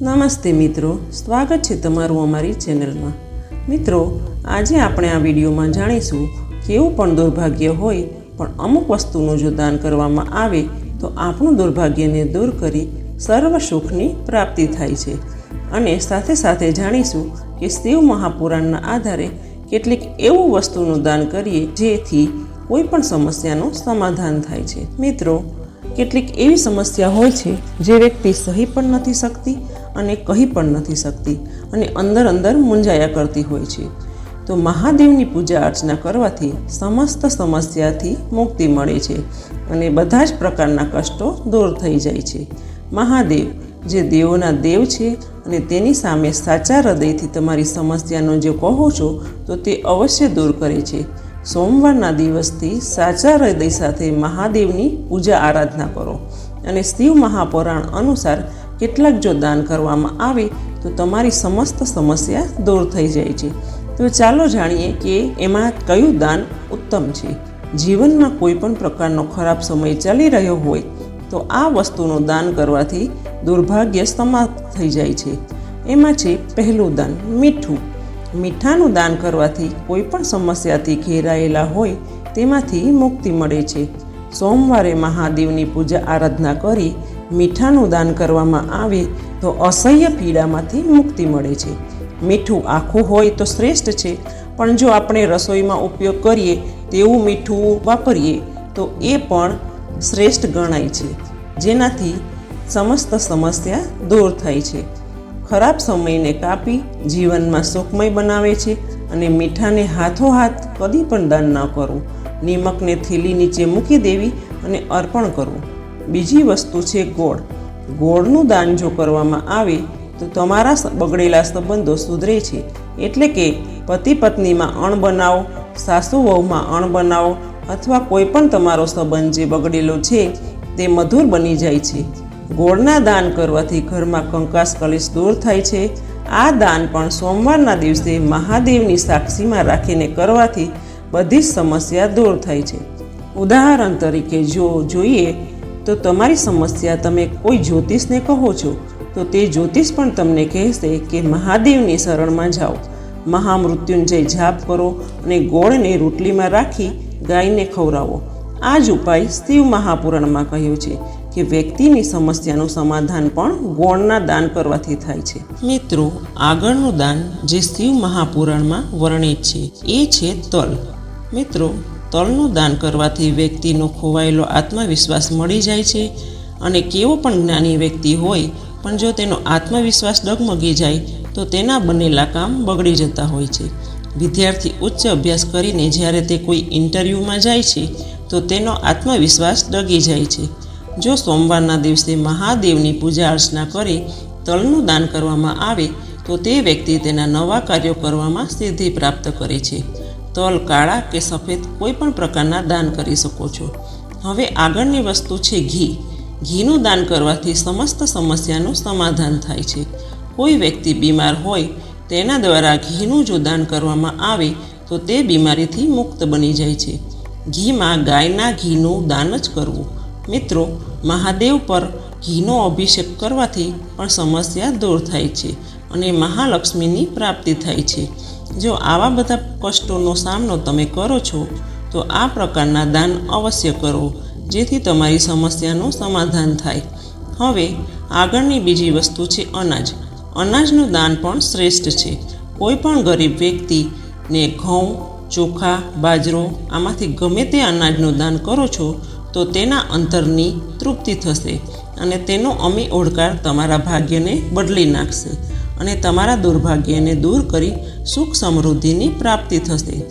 નમસ્તે મિત્રો, સ્વાગત છે તમારું અમારી ચેનલમાં. મિત્રો, આજે આપણે આ વિડીયોમાં જાણીશું કેવું પણ દુર્ભાગ્ય હોય, પણ અમુક વસ્તુનું જો દાન કરવામાં આવે, તો આપણું દુર્ભાગ્યને દૂર કરી સર્વ સુખની પ્રાપ્તિ થાય છે. અને સાથે સાથે જાણીશું કે શિવ મહાપુરાણના આધારે કેટલીક એવું વસ્તુનું દાન કરીએ જેથી કોઈ પણ સમસ્યાનું સમાધાન થાય છે. મિત્રો, કેટલીક એવી સમસ્યા હોય છે જે વ્યક્તિ સહી પણ નથી શકતી અને કહી પણ નથી શકતી અને અંદર અંદર મૂંઝાયા કરતી હોય છે. તો મહાદેવની પૂજા અર્ચના કરવાથી સમસ્ત સમસ્યાથી મુક્તિ મળે છે અને બધા જ પ્રકારના કષ્ટો દૂર થઈ જાય છે. મહાદેવ, જે દેવોના દેવ છે અને તેની સામે સાચા હૃદયથી તમારી સમસ્યાનો જે કહો છો, તો તે અવશ્ય દૂર કરે છે. સોમવારના દિવસથી સાચા હૃદય સાથે મહાદેવની પૂજા આરાધના કરો અને શિવ મહાપુરાણ અનુસાર કેટલાક જો દાન કરવામાં આવે તો તમારી સમસ્ત સમસ્યા દૂર થઈ જાય છે. તો ચાલો જાણીએ કે એમાં કયું દાન ઉત્તમ છે. જીવનમાં કોઈ પણ પ્રકારનો ખરાબ સમય ચાલી રહ્યો હોય તો આ વસ્તુનું દાન કરવાથી દુર્ભાગ્ય સમાપ્ત થઈ જાય છે. એમાં છે પહેલું દાન મીઠું. મીઠાનું દાન કરવાથી કોઈ પણ સમસ્યાથી ઘેરાયેલા હોય તેમાંથી મુક્તિ મળે છે. સોમવારે મહાદેવની પૂજા આરાધના કરી મીઠાનું દાન કરવામાં આવે તો અસહ્ય પીડામાંથી મુક્તિ મળે છે. મીઠું આખું હોય તો શ્રેષ્ઠ છે, પણ જો આપણે રસોઈમાં ઉપયોગ કરીએ, તેવું મીઠું વાપરીએ, તો એ પણ શ્રેષ્ઠ ગણાય છે. જેનાથી સમસ્ત સમસ્યા દૂર થાય છે. ખરાબ સમયને કાપી જીવનમાં સુખમય બનાવે છે અને મીઠાને હાથોહાથ કદી પણ દાન ન કરવું નિમકને થેલી નીચે મૂકી દેવી અને અર્પણ કરવું. બીજી વસ્તુ છે ગોળ. ગોળનું દાન જો કરવામાં આવે, તો તમારા બગડેલા સંબંધો સુધરે છે. એટલે કે પતિ પત્નીમાં અણ બનાવો, સાસુ વહુમાં અણ બનાવો, અથવા કોઈ પણ તમારો સંબંધ જે બગડેલો છે, તે મધુર બની જાય છે. ગોળના દાન કરવાથી ઘરમાં કંકાસ કલેશ દૂર થાય છે. આ દાન પણ સોમવારના દિવસે મહાદેવની સાક્ષીમાં રાખીને કરવાથી બધી જ સમસ્યા દૂર થાય છે. ઉદાહરણ તરીકે જો જોઈએ તો તમારી સમસ્યા તમે કોઈ જ્યોતિષને કહો છો, તો તે જ્યોતિષ પણ તમને કહેશે કે મહાદેવની શરણમાં જાઓ. મહામૃત્યુંજય જાપ કરો અને ગોળને રોટલીમાં રાખી ગાયને ખવડાવો. આ જ ઉપાય શિવ મહાપુરાણમાં કહ્યો છે. કે વ્યક્તિની સમસ્યાનું સમાધાન પણ ગોળના દાન કરવાથી થાય છે. મિત્રો, આગળનું દાન જે શિવ મહાપુરાણમાં વર્ણિત છે, એ છે તલ. મિત્રો, તલનું દાન કરવાથી વ્યક્તિનો ખોવાયેલો આત્મવિશ્વાસ મળી જાય છે અને કેવો પણ જ્ઞાની વ્યક્તિ હોય, પણ જો તેનો આત્મવિશ્વાસ ડગમગી જાય, તો તેના બનેલા કામ બગડી જતા હોય છે. વિદ્યાર્થી ઉચ્ચ અભ્યાસ કરીને જ્યારે તે કોઈ ઇન્ટરવ્યૂમાં જાય છે, તો તેનો આત્મવિશ્વાસ ડગી જાય છે. જો સોમવારના દિવસે મહાદેવની પૂજા અર્ચના કરે તલનું દાન કરવામાં આવે, તો તે વ્યક્તિ તેના નવા કાર્યો કરવામાં સિદ્ધિ પ્રાપ્ત કરે છે. તલ કાળા કે સફેદ કોઈ પણ પ્રકારના દાન કરી શકો છો. હવે આગળની વસ્તુ છે ઘી. ઘીનું દાન કરવાથી સમસ્ત સમસ્યાનું સમાધાન થાય છે. કોઈ વ્યક્તિ બીમાર હોય, તેના દ્વારા ઘીનું જો દાન કરવામાં આવે, તો તે બીમારીથી મુક્ત બની જાય છે. ઘીમાં ગાયના ઘીનું દાન જ કરવું. મિત્રો, મહાદેવ પર ઘીનો અભિષેક કરવાથી પણ સમસ્યા દૂર થાય છે અને મહાલક્ષ્મીની પ્રાપ્તિ થાય છે. જો આવા બધા કષ્ટોનો સામનો તમે કરો છો, તો આ પ્રકારના દાન અવશ્ય કરો, જેથી તમારી સમસ્યાનું સમાધાન થાય. હવે, આગળની બીજી વસ્તુ છે અનાજ. અનાજનું દાન પણ શ્રેષ્ઠ છે. કોઈ પણ ગરીબ વ્યક્તિને ઘઉં, ચોખા, બાજરો, આમાંથી ગમે તે અનાજનું દાન કરો છો તો તેના અંતરની તૃપ્તિ થશે અને તેનો અમી ઓળકાર તમારા ભાગ્યને બદલી નાખશે અને તમારા દુર્ભાગ્યને દૂર કરી સુખ સમૃદ્ધિની પ્રાપ્તિ થશે.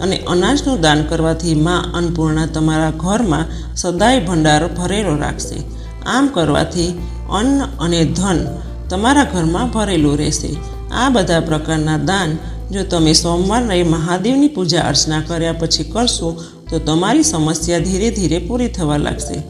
અને અનાજનું દાન કરવાથી મા અન્નપૂર્ણા તમારા ઘરમાં સદાય ભંડારો ભરેલો રાખશે. આમ કરવાથી અન્ન અને ધન તમારા ઘરમાં ભરેલું રહેશે. આ બધા પ્રકારના દાન જો તમે સોમવારે મહાદેવની પૂજા અર્ચના કર્યા પછી કરશો, તો તમારી સમસ્યા ધીરે ધીરે પૂરી થવા લાગશે.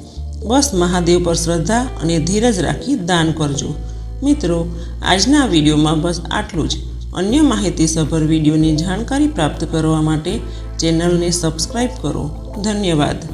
બસ મહાદેવ પર શ્રદ્ધા અને ધીરજ રાખી દાન કરજો. મિત્રો, આજના વિડીયોમાં બસ આટલું જ. અન્ય માહિતીસભર વિડીયોની જાણકારી પ્રાપ્ત કરવા માટે ચેનલને સબસ્ક્રાઈબ કરો. ધન્યવાદ.